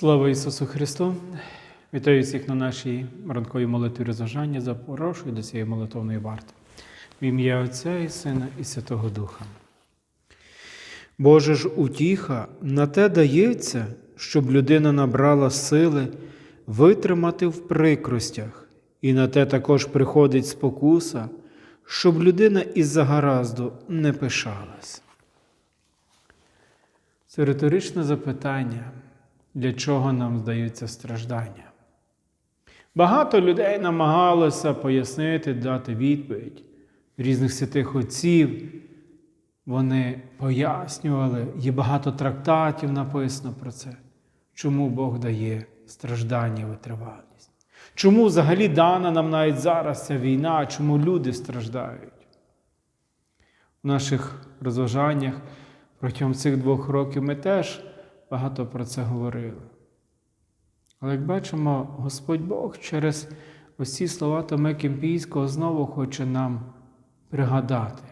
Слава Ісусу Христу! Вітаю всіх на нашій ранковій молитві розважання. Запрошую до цієї молитовної варти. В ім'я Отця і Сина і Святого Духа. Боже ж утіха на те дається, щоб людина набрала сили витримати в прикростях, і на те також приходить спокуса, щоб людина із-за гаразду не пишалась. Це риторичне запитання, для чого нам здаються страждання. Багато людей намагалося пояснити, дати відповідь різних святих отців. Вони пояснювали, є багато трактатів написано про це, чому Бог дає страждання витривалість. Чому взагалі дана нам навіть зараз ця війна, чому люди страждають? У наших розважаннях протягом цих двох років ми теж багато про це говорили. Але як бачимо, Господь Бог через ці слова Томе Кемпійського знову хоче нам пригадати,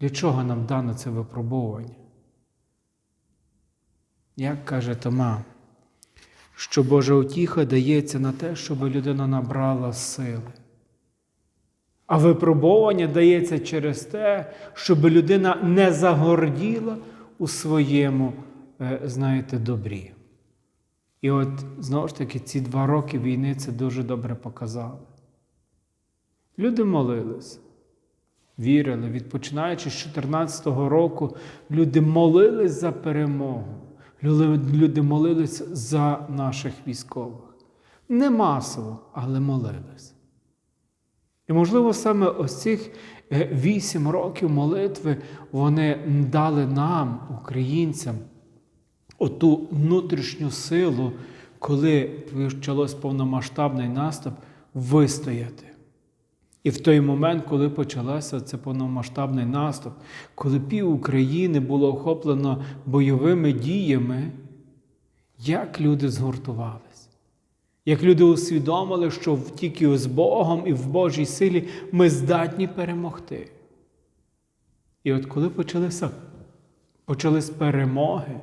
для чого нам дане це випробування. Як каже Тома, що Божа утіха дається на те, щоб людина набрала сили. А випробування дається через те, щоб людина не загорділа у своєму, знаєте, добрі. І от знову ж таки ці два роки війни це дуже добре показали. Люди молились, вірили, відпочинаючи з 2014 року, люди молились за перемогу. Люди молились за наших військових. Не масово, але молились. І, можливо, саме ось цих е, вісім років молитви вони дали нам, українцям, оту внутрішню силу, коли почалось повномасштабний наступ, вистояти. І в той момент, коли почався цей повномасштабний наступ, коли пів України було охоплено бойовими діями, як люди згуртувались, як люди усвідомили, що тільки з Богом і в Божій силі ми здатні перемогти. І от коли почалися, почались перемоги,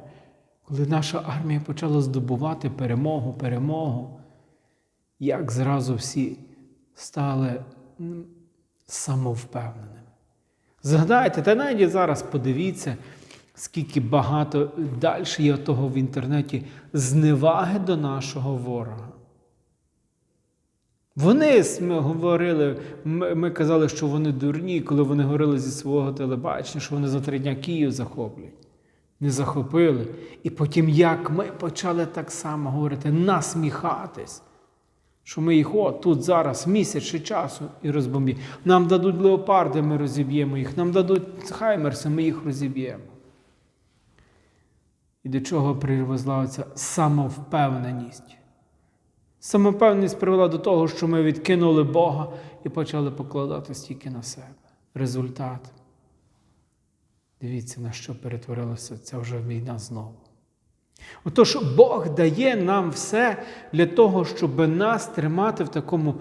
коли наша армія почала здобувати перемогу, перемогу, як зразу всі стали самовпевненими. Згадайте, та навіть зараз подивіться, скільки багато далі є того в інтернеті зневаги до нашого ворога. Вони ми говорили, ми, ми казали, що вони дурні, коли вони говорили зі свого телебачення, що вони за три дня Київ захоплять. Не захопили. І потім, як ми почали так само говорити, насміхатись що ми їх от тут зараз місяць чи часу і розбомбимо. Нам дадуть леопарди, ми розіб'ємо їх, нам дадуть хаймерси, ми їх розіб'ємо. І до чого привезла ця самовпевненість? Самовпевненість привела до того, що ми відкинули Бога і почали покладати стільки на себе. Результат. Дивіться, на що перетворилася ця вже війна знову. Отож, Бог дає нам все для того, щоб нас тримати в такому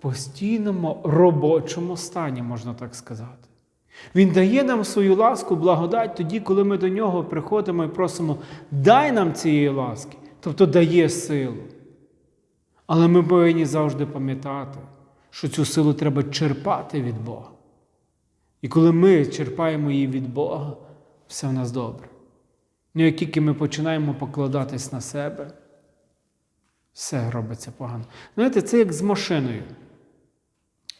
постійному робочому стані, можна так сказати. Він дає нам свою ласку, благодать тоді, коли ми до нього приходимо і просимо, дай нам цієї ласки, тобто дає силу. Але ми повинні завжди пам'ятати, що цю силу треба черпати від Бога. І коли ми черпаємо її від Бога, все в нас добре. Ну, як тільки ми починаємо покладатись на себе, все робиться погано. Знаєте, це як з машиною.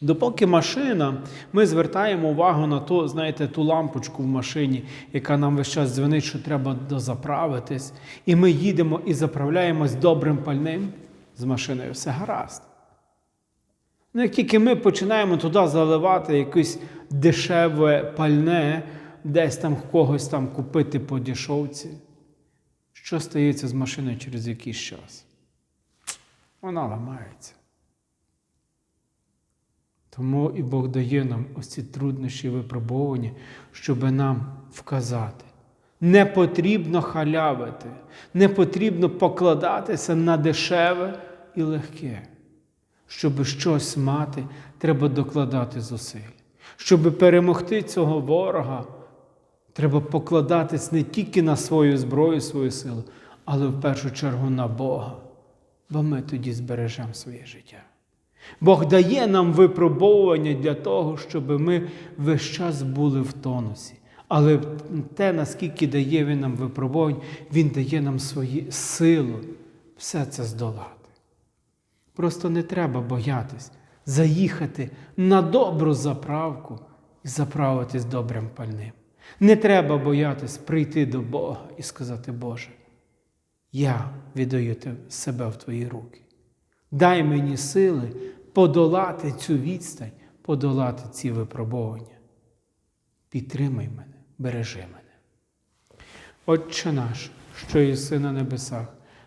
Допоки машина, ми звертаємо увагу на ту, знаєте, ту лампочку в машині, яка нам весь час дзвонить, що треба дозаправитись, і ми їдемо і заправляємось добрим пальним з машиною, все гаразд. Ну, як тільки ми починаємо туди заливати якесь дешеве пальне, десь там когось там купити по дешевці. Що стається з машиною через якийсь час? Вона ламається. Тому і Бог дає нам ось ці труднощі і випробування, щоб нам вказати. Не потрібно халявити, не потрібно покладатися на дешеве і легке. Щоб щось мати, треба докладати зусиль. Щоб перемогти цього ворога, Треба покладатись не тільки на свою зброю, свою силу, але в першу чергу на Бога, бо ми тоді збережемо своє життя. Бог дає нам випробовування для того, щоб ми весь час були в тонусі. Але те, наскільки дає Він нам випробувань, Він дає нам свою силу все це здолати. Просто не треба боятись заїхати на добру заправку і заправитись добрим пальним. Не треба боятись прийти до Бога і сказати, Боже, я віддаю себе в Твої руки. Дай мені сили подолати цю відстань, подолати ці випробування. Підтримай мене, бережи мене. Отче наш, що єси на небесах,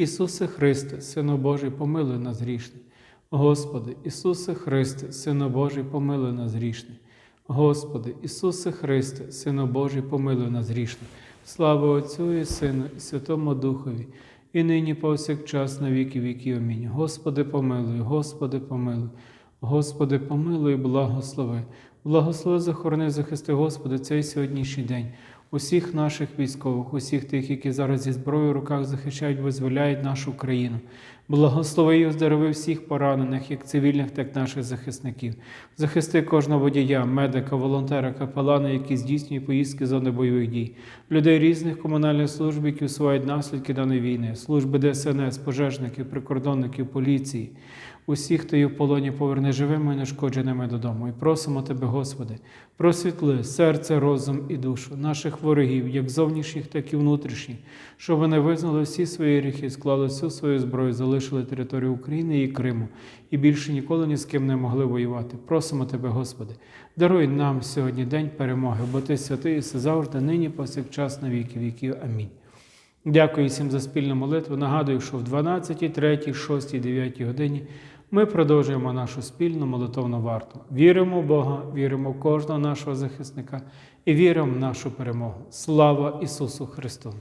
Ісусе Христе, Сину Божий, помилуй нас грішний. Господи, Ісусе Христе, Сину Божий, помилуй нас грішний. Господи, Ісусе Христе, Сину Божий, помилуй нас грішний. Слава Отцю і Сину, і Святому Духові, і нині повсякчас на віки віків. Амінь. Господи, помилуй, Господи, помилуй. Господи, помилуй, благослови. Благослови, захорони, захисти, Господи, цей сьогоднішній день. Усіх наших військових, усіх тих, які зараз зі зброєю в руках захищають, визволяють нашу країну. Благослови і оздорови всіх поранених, як цивільних, так і наших захисників. Захисти кожного водія, медика, волонтера, капелана, які здійснюють поїздки зони бойових дій, людей різних комунальних служб, які усувають наслідки даної війни, служби ДСНС, пожежників, прикордонників, поліції. Усіх, хто є в полоні, поверни живими і нешкодженими додому. І просимо Тебе, Господи, просвітли серце, розум і душу наших ворогів, як зовнішніх, так і внутрішніх, щоб вони визнали всі свої гріхи, склали всю свою зброю, залишили територію України і Криму і більше ніколи ні з ким не могли воювати. Просимо Тебе, Господи, даруй нам сьогодні день перемоги, бо Ти святий і все завжди, нині, повсякчас, на віки віків. Амінь. Дякую всім за спільну молитву. Нагадую, що в 12, 3, 6, 9 годині ми продовжуємо нашу спільну молитовну варту. Віримо в Бога, віримо в кожного нашого захисника і віримо в нашу перемогу. Слава Ісусу Христу!